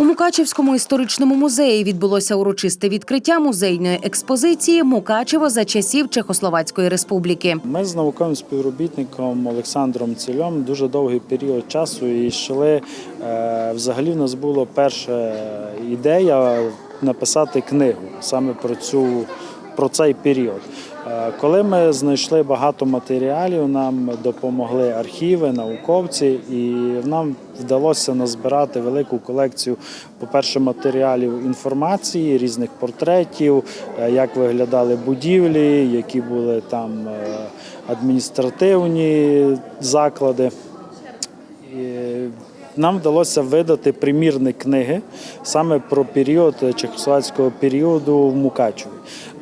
У Мукачевському історичному музеї відбулося урочисте відкриття музейної експозиції Мукачево за часів Чехословацької республіки. Ми з науковим співробітником Олександром Цільом дуже довгий період часу і йшли. е, Взагалі, в нас була перша ідея написати книгу саме про цю. Про цей період. Е, Коли ми знайшли багато матеріалів, нам допомогли архіви, науковці, і нам вдалося назбирати велику колекцію, по-перше, матеріалів інформації, різних портретів, е, як виглядали будівлі, які були там е, адміністративні заклади. Нам вдалося видати примірник книги саме про період чехословацького періоду в Мукачеві.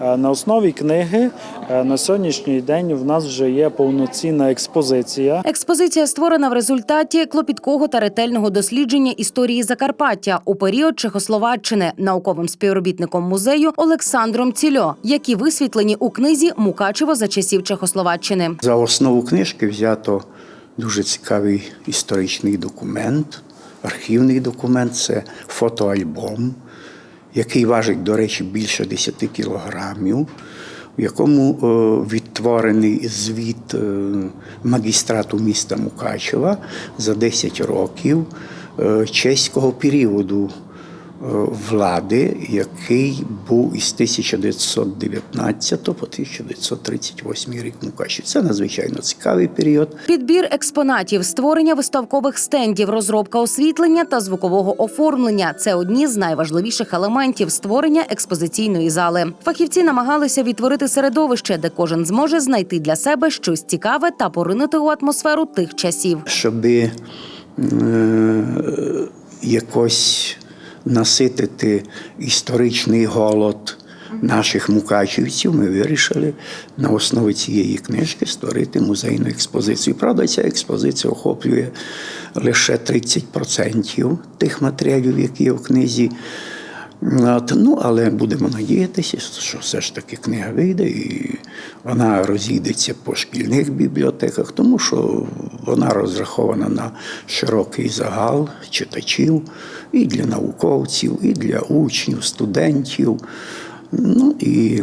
Е, На основі книги е, на сьогоднішній день в нас вже є повноцінна експозиція. Експозиція створена в результаті клопіткого та ретельного дослідження історії Закарпаття у період Чехословаччини науковим співробітником музею Олександром Цільо, які висвітлені у книзі Мукачево за часів Чехословаччини. За основу книжки взято дуже цікавий історичний документ, архівний документ це фотоальбом, який важить, до речі, більше 10 кілограмів, в якому е, відтворений звіт е, магістрату міста Мукачева за 10 років е, чеського періоду влади, який був із 1919 по 1938 рік в Мукачеві. Це надзвичайно цікавий період. Підбір експонатів, створення виставкових стендів, розробка освітлення та звукового оформлення це одні з найважливіших елементів створення експозиційної зали. Фахівці намагалися відтворити середовище, де кожен зможе знайти для себе щось цікаве та поринути у атмосферу тих часів. щоб е, якось наситити історичний голод наших мукачівців, ми вирішили на основі цієї книжки створити музейну експозицію. Правда, ця експозиція охоплює лише 30% тих матеріалів, які є в книзі. От, ну, але будемо надіятися, що все ж таки книга вийде і вона розійдеться по шкільних бібліотеках, тому що вона розрахована на широкий загал читачів і для науковців, і для учнів, студентів. Ну і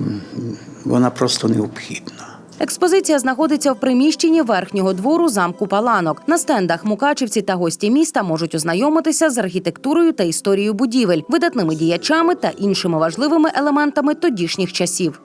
вона просто необхідна. Експозиція знаходиться в приміщенні верхнього двору замку Паланок. На стендах мукачівці та гості міста можуть ознайомитися з архітектурою та історією будівель, видатними діячами та іншими важливими елементами тодішніх часів.